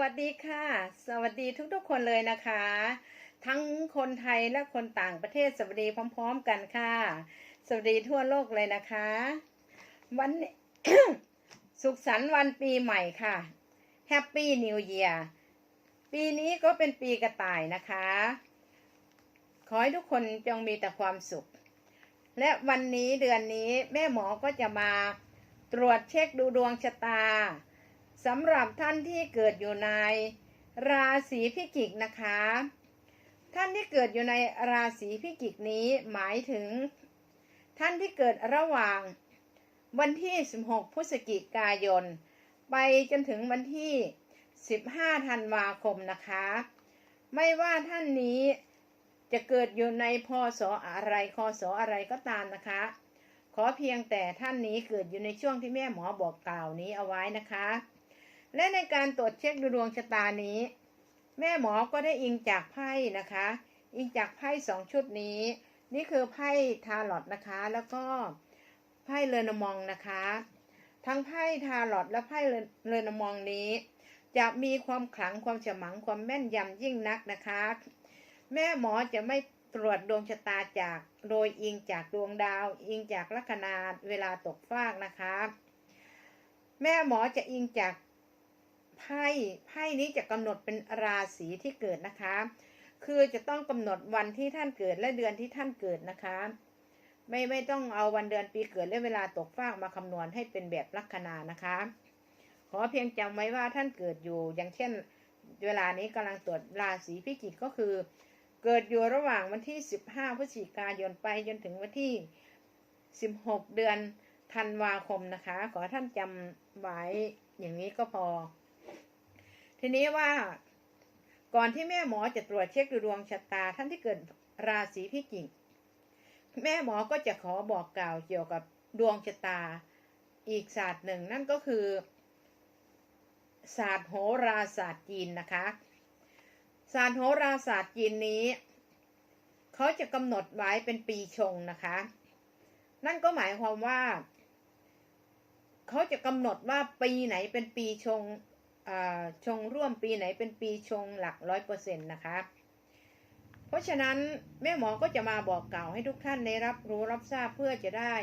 วัสดีค่ะ สวัสดีทุกๆคนเลยนะคะ ทั้งคนไทยและคนต่างประเทศสวัสดีพร้อม ๆ กันค่ะ สวัสดีทั่วโลกเลยนะคะ วัน สุขสันต์วันปีใหม่ค่ะ Happy New Year ปีนี้ก็เป็นปีกระต่ายนะคะ ขอให้ทุกคนจงมีแต่ความสุข และวันนี้เดือนนี้แม่หมอก็จะมาตรวจเช็คดูดวงชะตา สำหรับท่านที่เกิดอยู่ในราศีพิจิกนะคะ ท่านที่เกิดอยู่ในราศีพิจิกนี้หมายถึง ท่านที่เกิดระหว่างวันที่ 16 พฤศจิกายน ไปจนถึงวันที่ 15 ธันวาคมนะคะ ไม่ว่าท่านนี้จะเกิดอยู่ในพศอะไรคศอะไรก็ตามนะคะ ขอเพียงแต่ท่านนี้เกิดอยู่ในช่วงที่แม่หมอบอกกล่าวนี้เอาไว้นะคะ และในการตรวจเช็คดูดวงชะตานี้ แม่หมอก็ได้อิงจากไพ่นะคะ อิงจากไพ่สองชุดนี้ นี่คือไพ่ทาลอตนะคะ แล้วก็ไพ่เรนมองนะคะ ทั้งไพ่ทาลอตและไพ่เรนมองนี้ จะมีความขลังความฉมังความแม่นยำยิ่งนักนะคะ แม่หมอจะไม่ตรวจดวงชะตาจากโดยอิงจากดวงดาว อิงจากลัคนาเวลาตกฟากนะคะ แม่หมอจะอิงจาก ไพ่ไพ่นี้จะกำหนดเป็นราศีที่เกิดนะคะ คือจะต้องกำหนดวันที่ท่านเกิดและเดือนที่ท่านเกิดนะคะ ไม่ไม่ต้องเอาวันเดือนปีเกิดและเวลาตกฟากมาคำนวณให้เป็นแบบลัคนานะคะ ขอเพียงจำไว้ว่าท่านเกิดอยู่อย่างเช่น เวลานี้กำลังตรวจราศีพิจิกก็คือ เกิดอยู่ระหว่างวันที่ 15พฤศจิกายนไปจนถึงวันที่ 16 เดือนธันวาคมนะคะ ขอท่านจำไว้อย่างนี้ก็พอ ทีนี้ว่าก่อนที่แม่หมอจะตรวจเช็คดูดวงชะตาท่านที่เกิดราศีพิจิก แม่หมอก็จะขอบอกกล่าวเกี่ยวกับดวงชะตาอีกศาสตร์หนึ่งนั่นก็คือ ศาสตร์โหราศาสตร์จีนนะคะ ศาสตร์โหราศาสตร์จีนนี้เขาจะกำหนดไว้เป็นปีชงนะคะ นั่นก็หมายความว่า เขาจะกำหนดว่าปีไหนเป็นปีชง ชงร่วมปีไหนเป็นปีชงหลักร้อยเปอร์เซ็นต์นะคะ เพราะฉะนั้นแม่หมอก็จะมาบอกกล่าวให้ทุกท่านได้รับรู้รับทราบเพื่อจะได้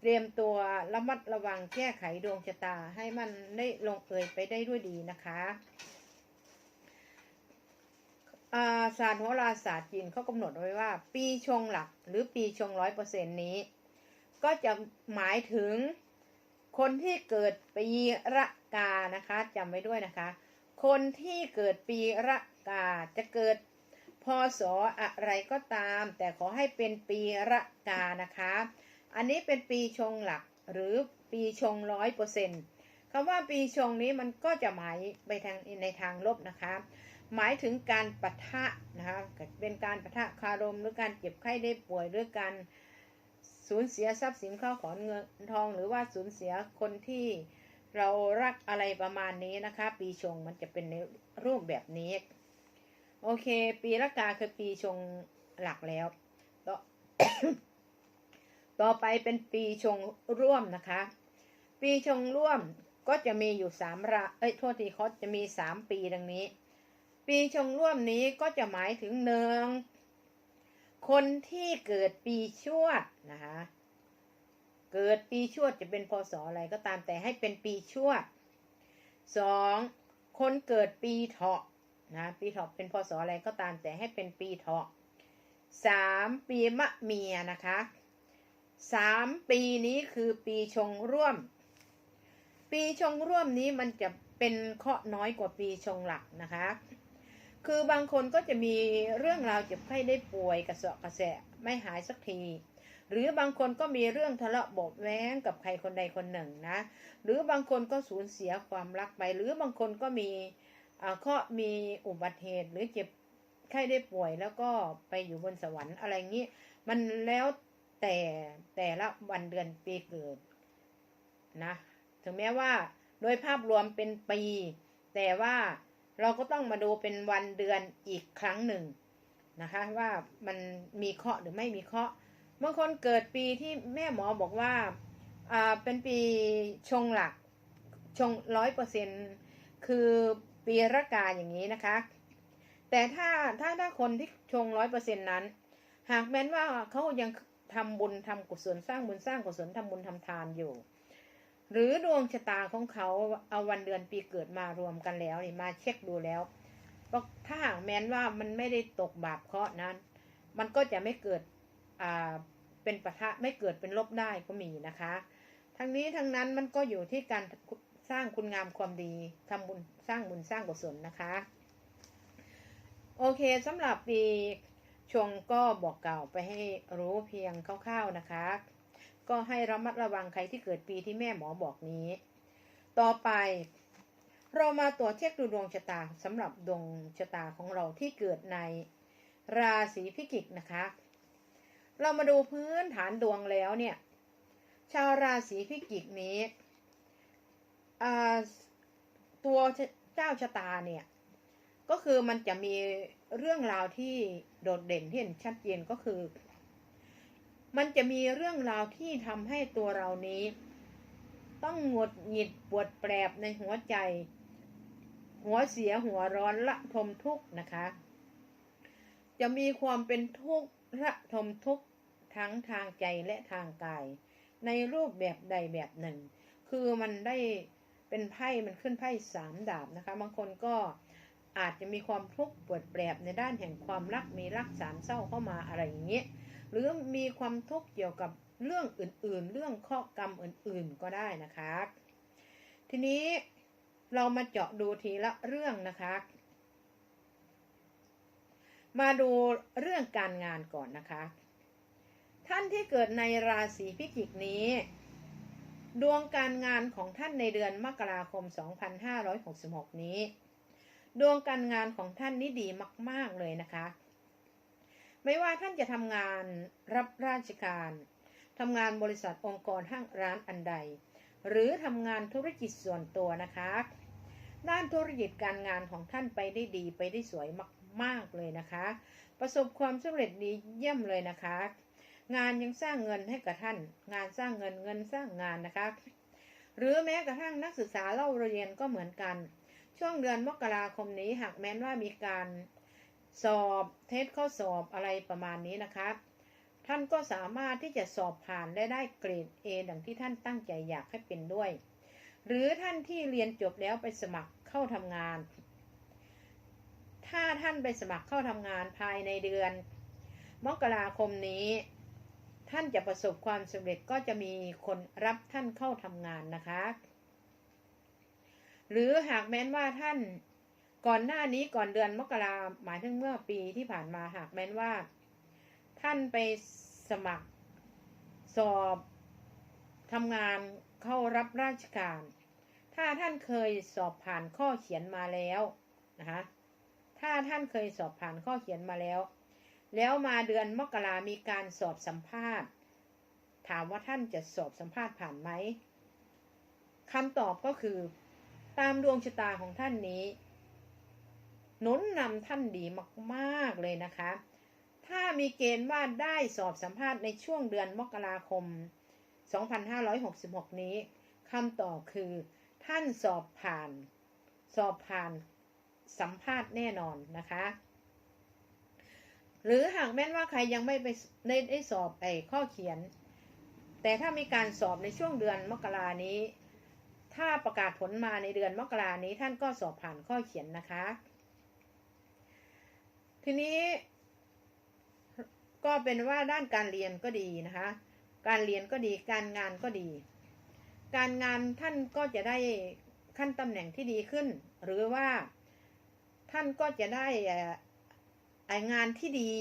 เตรียมตัวระมัดระวังแก้ไขดวงชะตาให้มันได้ลงเอยไปได้ด้วยดีนะคะศาสตร์โหราศาสตร์จีนเขากำหนดไว้ว่า ปีชงหลักหรือปีชงร้อยเปอร์เซ็นต์นี้ ก็จะหมายถึง คนที่เกิดปีระกานะคะจำไว้ด้วยนะคะ คนที่เกิดปีระกาจะเกิดพศออะไรก็ตาม แต่ขอให้เป็นปีระกานะคะ อันนี้เป็นปีชงหลักหรือปีชงร้อยเปอร์เซ็นต์คำว่าปีชงนี้มันก็จะหมายไปทางในทางลบนะคะ หมายถึงการปะทะนะคะเป็นการปะทะคารมหรือการเจ็บไข้ได้ป่วยหรือการ สูญเสียทรัพย์สินข้าวของเงินทองหรือว่าสูญเสียคนที่เรารักอะไรประมาณนี้นะคะ ปีชงมันจะเป็นในรูปแบบนี้ โอเค ปีละกาคือปีชงหลักแล้ว ต่อต่อไปเป็นปีชงร่วมนะคะ ปีชงร่วมก็จะมีอยู่สามระเอ้ยโทษทีเขาจะมีสามปีดังนี้ ปีชงร่วมนี้ก็จะหมายถึงเนือง คนที่เกิดปีชวดนะคะ เกิดปีชวดจะเป็นพศอะไรก็ตามแต่ให้เป็นปีชวดสองคนเกิดปีเถาะนะปีเถาะเป็นพศอะไรก็ตามแต่ให้เป็นปีเถาะสามปีมะเมียนะคะสามปีนี้คือปีชงร่วม ปีชงร่วมนี้มันจะเป็นเคาะน้อยกว่าปีชงหลักนะคะ คือบางคนก็จะมีเรื่องราวเจ็บไข้ได้ป่วยกระเสาะกระแสะไม่หายสักที หรือบางคนก็มีเรื่องทะเลาะบบแว้งกับใครคนใดคนหนึ่งนะ หรือบางคนก็สูญเสียความรักไป หรือบางคนก็มีข้อมีอุบัติเหตุหรือเจ็บไข้ได้ป่วยแล้วก็ไปอยู่บนสวรรค์อะไรงี้ มันแล้วแต่แต่ละวันเดือนปีเกิดนะ ถึงแม้ว่าโดยภาพรวมเป็นปี แต่ว่า เราก็ต้องมาดูเป็นวันเดือนอีกครั้งหนึ่งนะคะว่ามันมีเคาะหรือไม่มีเคาะบางคนเกิดปีที่แม่หมอบอกว่าอ่าเป็นปีชงหลักชงร้อยเปอร์เซ็นคือปีระกาอย่างนี้นะคะ แต่ถ้าถ้าถ้าคนที่ชงร้อยเปอร์เซ็นนั้น หากแม้นว่าเขายังทำบุญทำกุศลสร้างบุญสร้างกุศลทำบุญทำทานอยู่ หรือดวงชะตาของเขาเอาวันเดือนปีเกิดมารวมกันแล้วนี่มาเช็คดูแล้วก็ถ้าหากแม้นว่ามันไม่ได้ตกบาปเคราะห์นั้น มันก็จะไม่เกิดอ่าเป็นปะทะไม่เกิดเป็นลบได้ก็มีนะคะ ทั้งนี้ทั้งนั้นมันก็อยู่ที่การสร้างคุณงามความดีทำบุญสร้างบุญสร้างกุศลนะคะ โอเคสำหรับปีชงก็บอกกล่าวไปให้รู้เพียงคร่าวๆนะคะ ก็ให้ระมัดระวังใครที่เกิดปีที่แม่หมอบอกนี้ ต่อไป เรามาตรวจเช็คดูดวงชะตาสำหรับดวงชะตาของเราที่เกิดในราศีพิจิกนะคะ เรามาดูพื้นฐานดวงแล้วเนี่ย ชาวราศีพิจิกนี้ตัวเจ้าชะตาเนี่ยก็คือมันจะมีเรื่องราวที่โดดเด่นที่เห็นชัดเจนก็คือ มันจะมีเรื่องราวที่ทำให้ตัวเรานี้ ต้องหงดหงิดปวดแปรบในหัวใจ หัวเสียหัวร้อนละทมทุกข์นะคะ จะมีความเป็นทุกข์ระทมทุกข์ทั้งทางใจและทางกาย ในรูปแบบใดแบบหนึ่ง คือมันได้เป็นไพ่มันขึ้นไพ่สามดาบนะคะ บางคนก็อาจจะมีความทุกข์ปวดแปรบในด้านแห่งความรักมีรักสามเศร้าเข้ามาอะไรอย่างเงี้ย หรือมีความทุกข์เกี่ยวกับเรื่องอื่นๆ เรื่องข้อกรรมอื่นๆก็ได้นะคะ ทีนี้เรามาเจาะดูทีละเรื่องนะคะ มาดูเรื่องการงานก่อนนะคะ ท่านที่เกิดในราศีพิจิกนี้ ดวงการงานของท่านในเดือนมกราคม 2566 นี้ ดวงการงานของท่านนี่ดีมาก ๆ เลยนะคะ ไม่ว่าท่านจะทำงานรับราชการทำงานบริษัทองค์กรห้างร้านอันใด หรือทำงานธุรกิจส่วนตัวนะคะ ด้านธุรกิจการงานของท่านไปได้ดีไปได้สวยมาก ๆ เลยนะคะ ประสบความสำเร็จดีเยี่ยมเลยนะคะ งานยังสร้างเงินให้กับท่าน งานสร้างเงินเงินสร้างงานนะคะ หรือแม้กระทั่งนักศึกษาเล่าเรียนก็เหมือนกัน ช่วงเดือนมกราคมนี้หากแม้นว่ามีการ สอบเทสข้อสอบอะไรประมาณนี้นะคะ ท่านก็สามารถที่จะสอบผ่านและได้เกรด A ดังที่ท่านตั้งใจอยากให้เป็นด้วย หรือท่านที่เรียนจบแล้วไปสมัครเข้าทำงาน ถ้าท่านไปสมัครเข้าทำงานภายในเดือน มกราคมนี้ ท่านจะประสบความสำเร็จก็จะมีคนรับท่านเข้าทำงานนะคะ หรือหากแม้นว่าท่าน ก่อนหน้านี้ก่อนเดือนมกราหมายถึงเมื่อปีที่ผ่านมาหากแม้นว่า ท่านไปสมัครสอบทำงานเข้ารับราชการ ถ้าท่านเคยสอบผ่านข้อเขียนมาแล้วนะคะถ้าท่านเคยสอบผ่านข้อเขียนมาแล้ว แล้วมาเดือนมกรามีการสอบสัมภาษณ์ ถามว่าท่านจะสอบสัมภาษณ์ผ่านไหมคำตอบก็คือ ตามดวงชะตาของท่านนี้ หนุนนำท่านดีมากๆเลยนะคะ ถ้ามีเกณฑ์ว่าได้สอบสัมภาษณ์ในช่วงเดือนมกราคม 2566 นี้คำตอบคือ ท่านสอบผ่าน สอบผ่านสัมภาษณ์แน่นอนนะคะ หรือหากแม้นว่าใครยังไม่ไปได้ได้สอบไอ้ข้อเขียน แต่ถ้ามีการสอบในช่วงเดือนมกรานี้ ถ้าประกาศผลมาในเดือนมกรานี้ท่านก็สอบผ่านข้อเขียนนะคะ ทีนี้ ก็เป็นว่าด้านการเรียนก็ดีนะคะ การเรียนก็ดีการงานก็ดี การงานท่านก็จะได้ขั้นตำแหน่งที่ดีขึ้น หรือว่าท่านก็จะได้งานที่ดี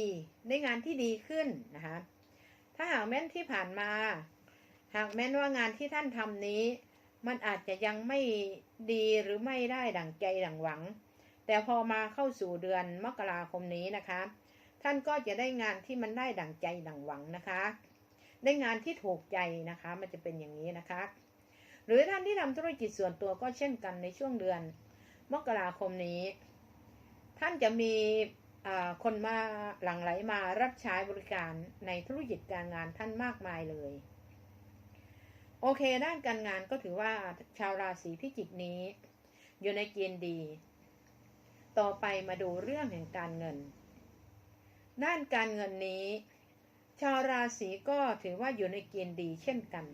ได้งานที่ดีขึ้นนะคะถ้าหากแม้นที่ผ่านมา หากแม้นว่างานที่ท่านทำนี้ มันอาจจะยังไม่ดีหรือไม่ได้ดั่งใจดั่งหวัง แต่พอมาเข้าสู่เดือนมกราคมนี้นะคะ ท่านก็จะได้งานที่มันได้ดั่งใจดั่งหวังนะคะ ได้งานที่ถูกใจนะคะ มันจะเป็นอย่างนี้นะคะ หรือท่านที่ทำธุรกิจส่วนตัวก็เช่นกันในช่วงเดือน มกราคมนี้ ท่านจะมีคนมาหลั่งไหลมารับใช้บริการในธุรกิจการงานท่านมากมายเลย โอเค ด้านการงานก็ถือว่าชาวราศีพิจิกนี้ อยู่ในเกณฑ์ดี ต่อไปมาดูเรื่องแห่งการเงิน ด้านการเงินนี้ ชาวราศีก็ถือว่าอยู่ในเกณฑ์ดีเช่นกัน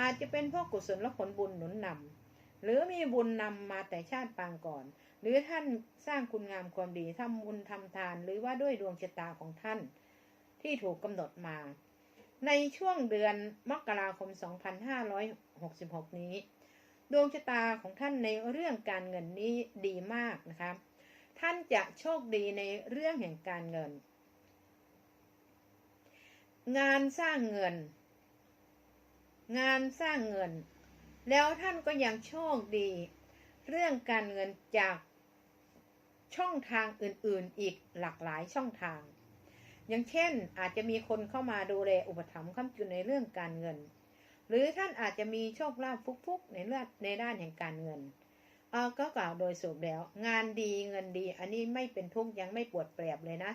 อาจจะเป็นเพราะกุศลและผลบุญหนุนนำหรือมีบุญนำมาแต่ชาติปางก่อน หรือท่านสร้างคุณงามความดีทำบุญทำทาน หรือว่าด้วยดวงชะตาของท่าน ที่ถูกกำหนดมา ในช่วงเดือนมกราคม 2566 นี้ ดวงชะตาของท่านในเรื่องการเงินนี้ดีมากนะคะท่านจะโชคดีในเรื่องแห่งการเงิน งานสร้างเงิน งานสร้างเงิน แล้วท่านก็ยังโชคดี เรื่องการเงินจากช่องทางอื่นๆ อีกหลากหลายช่องทาง อย่างเช่นอาจจะมีคนเข้ามาดูแลอุปถัมภ์ค้ำจุนในเรื่องการเงิน หรือท่านอาจจะมีโชคลาภฟุกๆ ในเรื่องในด้านแห่งการเงินเออก็กล่าวโดยสรุปแล้ว งานดีเงินดี อันนี้ไม่เป็นทุกข์ยังไม่ปวดเปรียบเลยนะ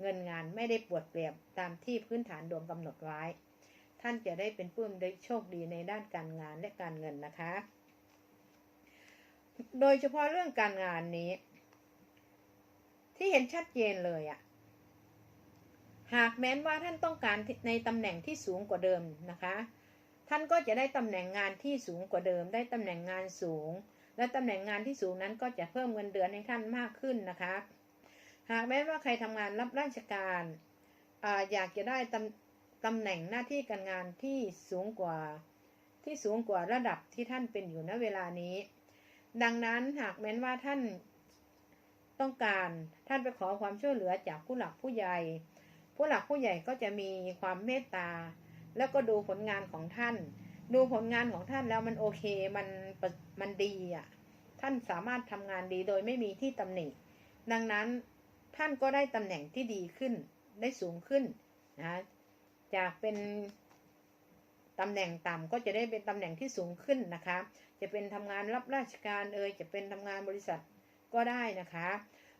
เงินงานไม่ได้ปวดเปรียบตามที่พื้นฐานดวงกำหนดไว้ ท่านจะได้เป็นปื้มได้โชคดีในด้านการงานและการเงินนะคะ โดยเฉพาะเรื่องการงานนี้ ที่เห็นชัดเจนเลยอะหากแม้นว่าท่านต้องการในตำแหน่งที่สูงกว่าเดิมนะคะ ท่านก็จะได้ตำแหน่งงานที่สูงกว่าเดิม ได้ตำแหน่งงานสูง และตำแหน่งงานที่สูงนั้นก็จะเพิ่มเงินเดือนให้ท่านมากขึ้นนะคะ หากแม้ว่าใครทำงานรับราชการอาอยากจะได้ตำตำแหน่งหน้าที่การงานที่สูงกว่าที่สูงกว่าระดับที่ท่านเป็นอยู่ณเวลานี้ ดังนั้นหากแม้นว่าท่านต้องการท่านไปขอความช่วยเหลือจากผู้หลักผู้ใหญ่ ผู้หลักผู้ใหญ่ก็จะมีความเมตตา แล้วก็ดูผลงานของท่าน ดูผลงานของท่านแล้วมันโอเคมันมันดีอะ ท่านสามารถทำงานดีโดยไม่มีที่ตำหนิดังนั้นท่านก็ได้ตำแหน่งที่ดีขึ้นได้สูงขึ้นนะจากเป็นตำแหน่งต่ำก็จะได้เป็นตำแหน่งที่สูงขึ้นนะคะ จะเป็นทำงานรับราชการเอ่ยจะเป็นทำงานบริษัทก็ได้นะคะ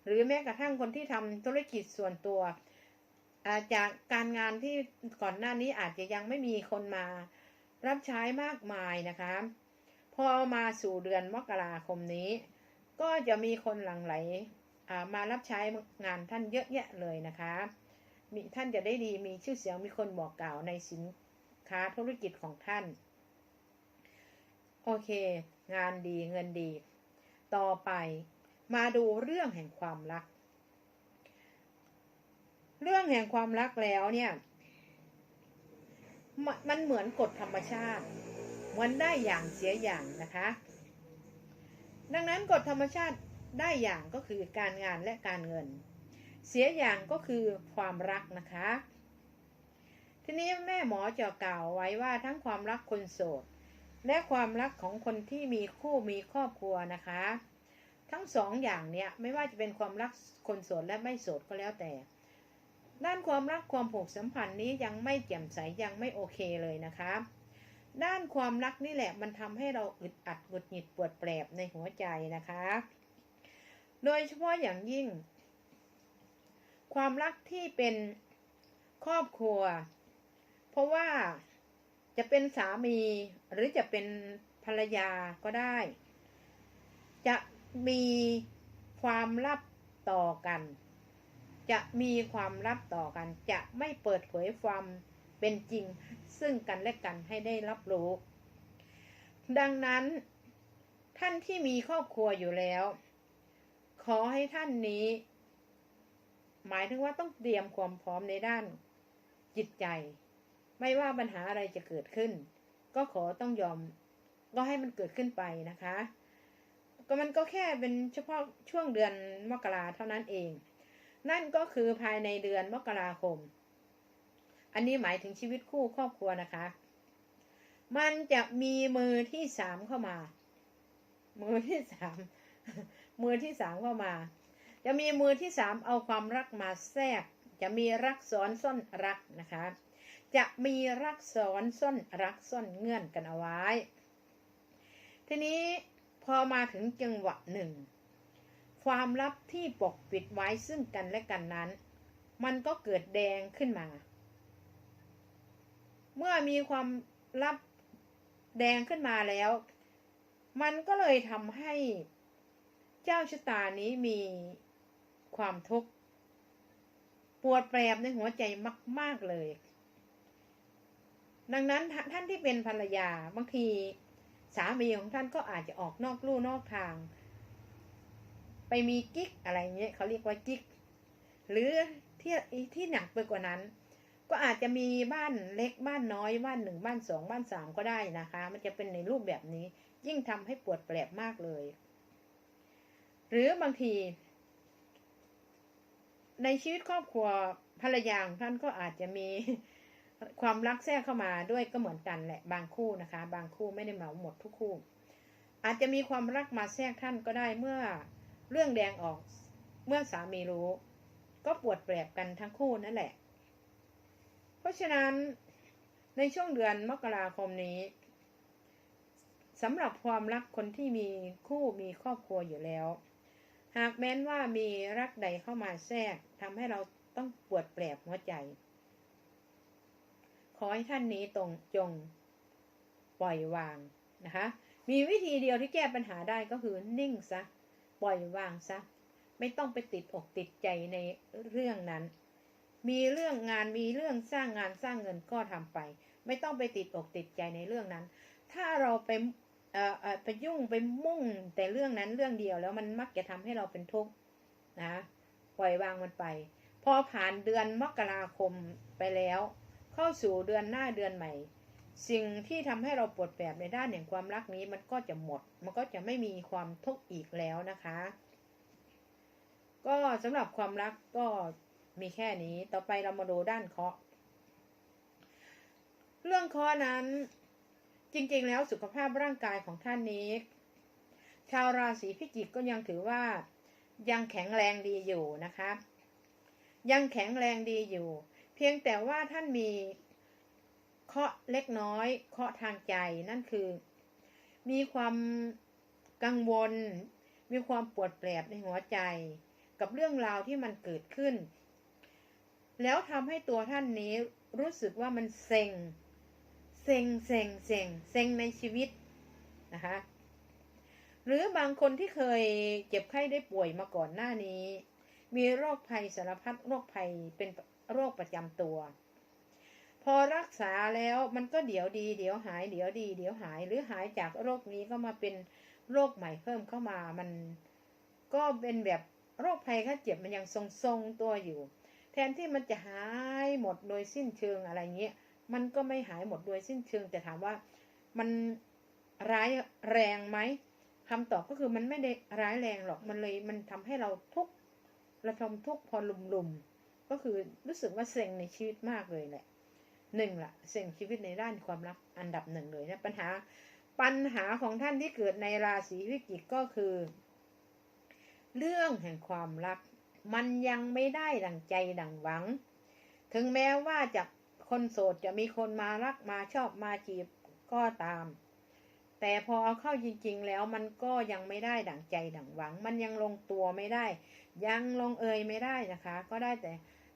หรือแม้กระทั่งคนที่ทำธุรกิจส่วนตัว จากการงานที่ก่อนหน้านี้อาจจะยังไม่มีคนมา รับใช้มากมายนะคะ พอมาสู่เดือนมกราคมนี้ ก็จะมีคนหลั่งไหลมารับใช้งานท่านเยอะแยะเลยนะคะมีท่านจะได้ดีมีชื่อเสียงมีคนบอกกล่าวในสินค้าธุรกิจของท่าน โอเค งานดีเงินดี ต่อไปมาดูเรื่องแห่งความรัก เรื่องแห่งความรักแล้วเนี่ยมมันเหมือนกฎธรรมชาติ เหมือนได้อย่างเสียอย่างนะคะ ดังนั้นกฎธรรมชาติได้อย่างก็คือการงานและการเงิน เสียอย่างก็คือความรักนะคะ ทีนี้แม่หมอจะกล่าวไว้ว่าทั้งความรักคนโสด และความรักของคนที่มีคู่มีครอบครัวนะคะ ทั้งสองอย่างเนี่ยไม่ว่าจะเป็นความรักคนโสดและไม่โสดก็แล้วแต่ ด้านความรักความผูกสัมพันธ์นี้ยังไม่แจ่มใสยังไม่โอเคเลยนะคะ ด้านความรักนี่แหละมันทำให้เราอึดอัดหงุดหงิดปวดแปรบในหัวใจนะคะ โดยเฉพาะอย่างยิ่ง ความรักที่เป็นครอบครัว เพราะว่าจะเป็นสามีหรือจะเป็นภรรยาก็ได้ จะมีความลับต่อกัน จะมีความลับต่อกัน จะไม่เปิดเผยความเป็นจริง ซึ่งกันและกันให้ได้รับรู้ ดังนั้น ท่านที่มีครอบครัวอยู่แล้ว ขอให้ท่านนี้ หมายถึงว่าต้องเตรียมความพร้อมในด้านจิตใจ ไม่ว่าปัญหาอะไรจะเกิดขึ้น ก็ขอต้องยอม ก็ให้มันเกิดขึ้นไปนะคะ ก็มันก็แค่เป็นเฉพาะช่วงเดือนมกราเท่านั้นเอง นั่นก็คือภายในเดือนมกราคม อันนี้หมายถึงชีวิตคู่ครอบครัวนะคะ มันจะมีมือที่สามเข้ามา มือที่สามมือที่สามเข้ามา จะมีมือที่สามเอาความรักมาแทรก จะมีรักซ้อนซ่อนรักนะคะ จะมีรักซ้อนซ่อนรักซ่อนเงื่อนกันเอาไว้ ทีนี้พอมาถึงจังหวะหนึ่ง ความลับที่ปกปิดไว้ซึ่งกันและกันนั้น มันก็เกิดแดงขึ้นมา เมื่อมีความลับแดงขึ้นมาแล้ว มันก็เลยทำให้เจ้าชะตานี้มีความทุกข์ปวดแปรบในหัวใจมาก ๆ เลย ดังนั้นท่าท่านที่เป็นภรรยาบางทีสามีของท่านก็อาจจะออกนอกลู่นอกทาง ไปมีกิ๊กอะไรเงี้ยเขาเรียกว่ากิ๊กหรือที่ที่หนักไปกว่านั้น ก็อาจจะมีบ้านเล็กบ้านน้อยบ้านหนึ่งบ้านสองบ้านสามก็ได้นะคะ มันจะเป็นในรูปแบบนี้ ยิ่งทำให้ปวดแปรบมากเลย หรือบางที ในชีวิตครอบครัวภรรยาของท่านก็อาจจะมีความรักแทรกเข้ามาด้วยก็เหมือนกันแหละบางคู่นะคะ บางคู่ไม่ได้เหมาหมดทุกคู่ อาจจะมีความรักมาแทรกท่านก็ได้เมื่อ เรื่องแดงออก เมื่อสามีรู้ ก็ปวดแปรบกันทั้งคู่นั่นแหละ เพราะฉะนั้นในช่วงเดือนมกราคมนี้สำหรับความรักคนที่มีคู่มีครอบครัวอยู่แล้ว หากแม้นว่ามีรักใดเข้ามาแทรกทำให้เราต้องปวดแปรบหัวใจ ขอให้ท่านนี้ตรงจง ปล่อยวางนะคะ มีวิธีเดียวที่แก้ปัญหาได้ก็คือนิ่งซะ ปล่อยวางซะ ไม่ต้องไปติดอกติดใจในเรื่องนั้น มีเรื่องงานมีเรื่องสร้างงานสร้างเงินก็ทำไป ไม่ต้องไปติดอกติดใจในเรื่องนั้น ถ้าเราไปเอ่อไปยุ่งไปมุ่งแต่เรื่องนั้นเรื่องเดียวแล้วมันมักจะทำให้เราเป็นทุกข์นะปล่อยวางมันไป พอผ่านเดือนมกราคมไปแล้ว เข้าสู่เดือนหน้าเดือนใหม่ สิ่งที่ทำให้เราปวดแปบในด้านแห่งความรักนี้มันก็จะหมด มันก็จะไม่มีความทุกข์อีกแล้วนะคะ ก็สำหรับความรักก็มีแค่นี้ ต่อไปเรามาดูด้านเคาะ เรื่องเคาะนั้นจริงๆ แล้วสุขภาพร่างกายของท่านนี้ ชาวราศีพิจิกก็ยังถือว่ายังแข็งแรงดีอยู่นะคะ ยังแข็งแรงดีอยู่ เพียงแต่ว่าท่านมี เคาะเล็กน้อย เคาะทางใจนั่นคือ มีความกังวล มีความปวดแปรบในหัวใจ กับเรื่องราวที่มันเกิดขึ้น แล้วทำให้ตัวท่านนี้รู้สึกว่ามันเซ็งเซ็งเซ็งเซ็งเซ็งในชีวิตนะคะหรือบางคนที่เคยเจ็บไข้ได้ป่วยมาก่อนหน้านี้ มีโรคภัยสารพัดโรคภัยเป็นโรคประจำตัว พอรักษาแล้วมันก็เดี๋ยวดี เดี๋ยวหาย เดี๋ยวดี เดี๋ยวหาย หรือหายจากโรคนี้ก็มาเป็นโรคใหม่เพิ่มเข้ามา มันก็เป็นแบบโรคภัยแค่เจ็บมันยังทรงๆตัวอยู่ แทนที่มันจะหายหมดโดยสิ้นเชิงอะไรเงี้ย มันก็ไม่หายหมดโดยสิ้นเชิง แต่ถามว่ามันร้ายแรงไหมคำตอบก็คือมันไม่ได้ร้ายแรงหรอก มันเลยมันทำให้เราทุกข์ระทมทุกข์พอลุมๆ ก็คือรู้สึกว่าเซ็งในชีวิตมากเลยแหละ หนึ่งละเซ็งชีวิตในด้านความรักอันดับหนึ่งเลยนะปัญหาปัญหาของท่านที่เกิดในราศีพิจิกก็คือ เรื่องแห่งความรัก มันยังไม่ได้ดังใจดังหวัง ถึงแม้ว่าจะคนโสดจะมีคนมารักมาชอบมาจีบก็ตาม แต่พอเอาเข้าจริง ๆ แล้วมันก็ยังไม่ได้ดั่งใจดั่งหวัง มันยังลงตัวไม่ได้ ยังลงเอยไม่ได้นะคะ ก็ได้แต่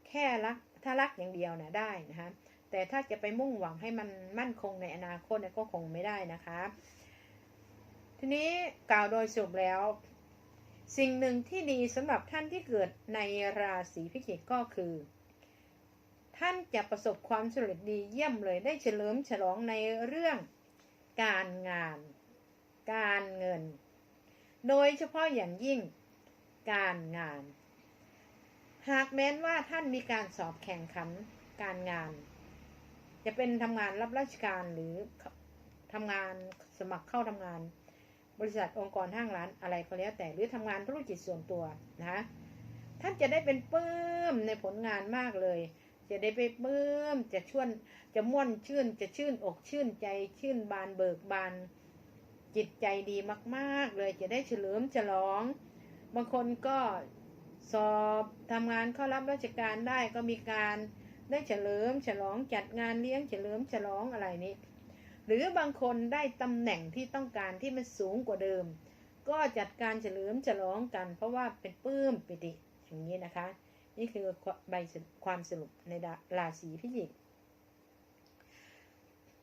แค่รักถ้ารักอย่างเดียวนะได้นะคะ แต่ถ้าจะไปมุ่งหวังให้มันมั่นคงในอนาคตเนี่ยก็คงไม่ได้นะคะ ทีนี้กล่าวโดยสรุปแล้ว สิ่งหนึ่งที่ดีสำหรับท่านที่เกิดในราศีพิจิกก็คือ ท่านจะประสบความสำเร็จดีเยี่ยมเลยได้เฉลิมฉลองในเรื่องการงาน การเงิน โดยเฉพาะอย่างยิ่งการงาน หากแม้นว่าท่านมีการสอบแข่งขันการงาน จะเป็นทำงานรับราชการหรือทำงานสมัครเข้าทำงาน บริษัทองค์กรห้างร้านอะไรก็แล้วแต่หรือทำงานธุรกิจส่วนตัวนะคะท่านจะได้เป็นปลื้มในผลงานมากเลย จะได้ไปปลื้มจะชวนจะม่วนชื่น จะชื่นอกชื่นใจชื่นบานเบิกบานจิตใจดีมาก ๆ เลยจะได้เฉลิมฉลอง บางคนก็สอบทำงานเข้ารับราชการได้ก็มีการ ได้เฉลิมฉลองจัดงานเลี้ยงเฉลิมฉลองอะไรนี้ หรือบางคนได้ตำแหน่งที่ต้องการที่มันสูงกว่าเดิม ก็จัดการเฉลิมฉลองกัน เพราะว่าเป็นปื้มปิติอย่างนี้นะคะ นี่คือใบความสรุปในราศีพิจิก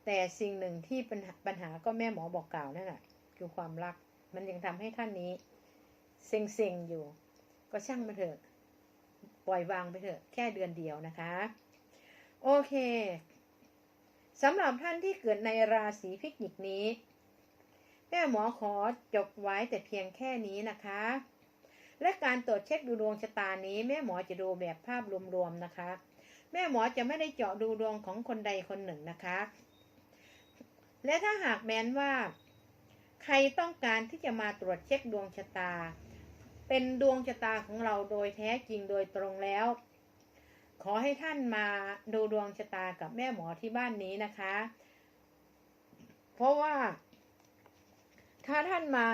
แต่สิ่งหนึ่งที่ปัญหาปัญหาก็แม่หมอบอกกล่าวนั่นแหละคือความรัก มันยังทำให้ท่านนี้เซ็งๆอยู่ ก็ช่างมาเถอะ ปล่อยวางไปเถอะ แค่เดือนเดียวนะคะ โอเคสำหรับท่านที่เกิดในราศีพิจิกนี้ แม่หมอขอจบไว้แต่เพียงแค่นี้นะคะ และการตรวจเช็คดูดวงชะตานี้ แม่หมอจะดูแบบภาพรวมๆนะคะ แม่หมอจะไม่ได้เจาะดูดวงของคนใดคนหนึ่งนะคะ และถ้าหากแม้นว่า ใครต้องการที่จะมาตรวจเช็คดวงชะตา เป็นดวงชะตาของเราโดยแท้จริงโดยตรงแล้ว ขอให้ท่านมาดูดวงชะตากับแม่หมอที่บ้านนี้นะคะ เพราะว่า ถ้าท่านมา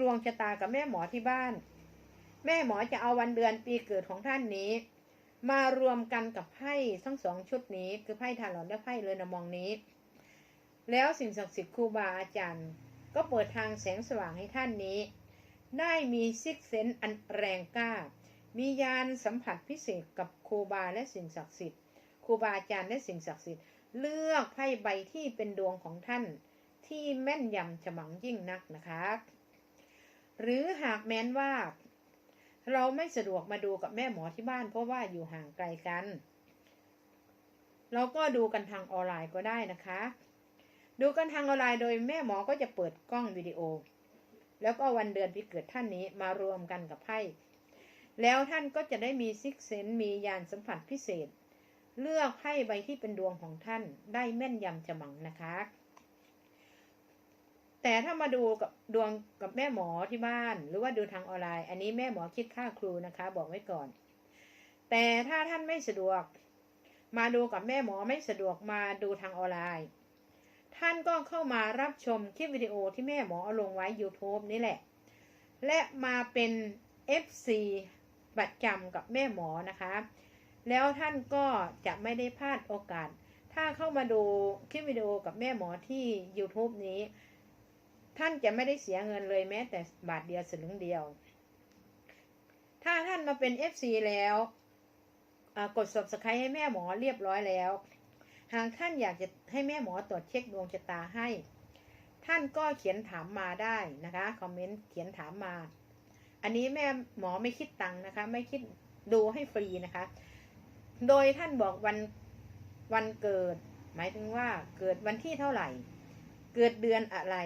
ดวงชะตากับแม่หมอที่บ้าน แม่หมอจะเอาวันเดือนปีเกิดของท่านนี้ มารวมกันกับไพ่ทั้งสองชุดนี้ คือไพ่ทาลอนและไพ่เรือนมองนี้ แล้วสิ่งศักดิ์สิทธิ์ครูบาอาจารย์ ก็เปิดทางแสงสว่างให้ท่านนี้ ได้มีซิกเซนอันแรงกล้า มียานสัมผัสพิเศษกับครูบาและสิ่งศักดิ์สิทธิ์ครูบาอาจารย์และสิ่งศักดิ์สิทธิ์เลือกไพ่ใบที่เป็นดวงของท่านที่แม่นยำฉมังยิ่งนักนะคะ หรือหากแม้นว่า เราไม่สะดวกมาดูกับแม่หมอที่บ้าน เพราะว่าอยู่ห่างไกลกัน เราก็ดูกันทางออนไลน์ก็ได้นะคะ ดูกันทางออนไลน์โดยแม่หมอก็จะเปิดกล้องวิดีโอ แล้วก็วันเดือนปีเกิดท่านนี้มารวมกันกับไพ่ แล้วท่านก็จะได้มีซิกเซนมียานสัมผัสพิเศษ เลือกไพ่ใบที่เป็นดวงของท่านได้แม่นยำฉมังนะคะ แต่ถ้ามาดูกับดวงกับแม่หมอที่บ้าน หรือว่าดูทางออนไลน์ อันนี้แม่หมอคิดค่าครูนะคะ บอกไว้ก่อน แต่ถ้าท่านไม่สะดวก มาดูกับแม่หมอไม่สะดวกมาดูทางออนไลน์ ท่านก็เข้ามารับชมคลิปวิดีโอที่แม่หมอเอาลงไว้ YouTube นี่แหละ และมาเป็น FC บัตรจำกับแม่หมอนะคะ แล้วท่านก็จะไม่ได้พลาดโอกาส ถ้าเข้ามาดูคลิปวิดีโอกับแม่หมอที่ YouTube นี้ ท่านจะไม่ได้เสียเงินเลยแม้แต่บาทเดียวสลึงเดียว ถ้าท่านมาเป็น FC แล้วกด subscribe ให้แม่หมอเรียบร้อยแล้ว หากท่านอยากจะให้แม่หมอตรวจเช็คดวงชะตาให้ ท่านก็เขียนถามมาได้นะคะ คอมเมนต์เขียนถามมา อันนี้แม่หมอไม่คิดตังค์นะคะ ไม่คิดดูให้ฟรีนะคะ โดยท่านบอกวันวันเกิด หมายถึงว่าเกิดวันที่เท่าไหร่ เกิดเดือนอะไร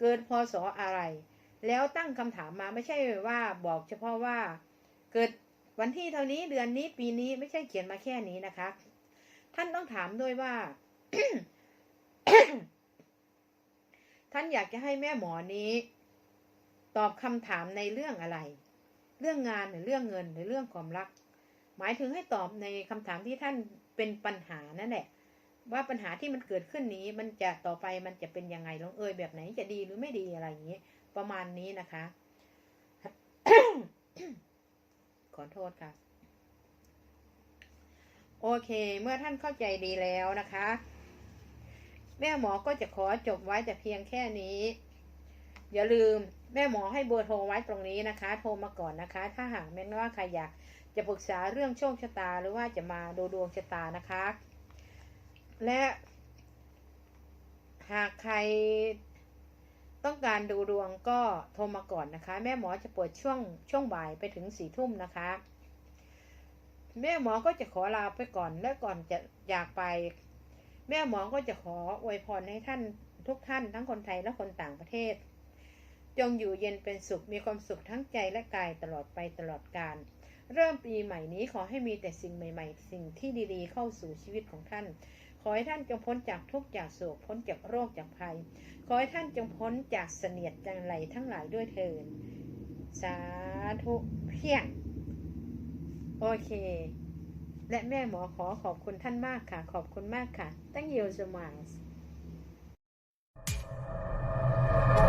เกิดพศอะไร แล้วตั้งคำถามมาไม่ใช่ว่าบอกเฉพาะว่า เกิดวันที่เท่านี้เดือนนี้ปีนี้ไม่ใช่เขียนมาแค่นี้นะคะ ท่านต้องถามด้วยว่า ท่านอยากจะให้แม่หมอนี้ ตอบคำถามในเรื่องอะไร เรื่องงานหรือเรื่องเงินหรือเรื่องความรัก หมายถึงให้ตอบในคำถามที่ท่านเป็นปัญหานั่นแหละ ว่าปัญหาที่มันเกิดขึ้นนี้มันจะต่อไปมันจะเป็นยังไงลองเอยแบบไหนจะดีหรือไม่ดีอะไรอย่างนี้ ประมาณนี้นะคะ ขอโทษค่ะ โอเค เมื่อท่านเข้าใจดีแล้วนะคะ แม่หมอก็จะขอจบไว้แต่เพียงแค่นี้ อย่าลืมแม่หมอให้เบอร์โทรไว้ตรงนี้นะคะ โทรมาก่อนนะคะ ถ้าหากแม้ว่าใครอยากจะปรึกษาเรื่องโชคชะตาหรือว่าจะมาดูดวงชะตานะคะ และหากใครต้องการดูดวงก็โทรมาก่อนนะคะ แม่หมอจะเปิดช่วงช่วงบ่ายไปถึงสี่ทุ่มนะคะ แม่หมอก็จะขอลาไปก่อนและก่อนจะอยากไป แม่หมอก็จะขออวยพรให้ท่านทุกท่านทั้งคนไทยและคนต่างประเทศ จงอยู่เย็นเป็นสุขมีความสุขทั้งใจและกายตลอดไปตลอดกาลเริ่มปีใหม่นี้ขอให้มีแต่สิ่งใหม่ ๆ สิ่งที่ดีๆ เข้าสู่ชีวิตของท่าน ขอให้ท่านจงพ้นจากทุกข์จากโศกพ้นจากโรคจากภัย ขอให้ท่านจงพ้นจากเสนียดจังไรทั้งหลายด้วยเถินสาธุเพียง โอเค และแม่หมอขอขอบคุณท่านมากค่ะ ขอบคุณมากค่ะ ตั้งเยียวสมาย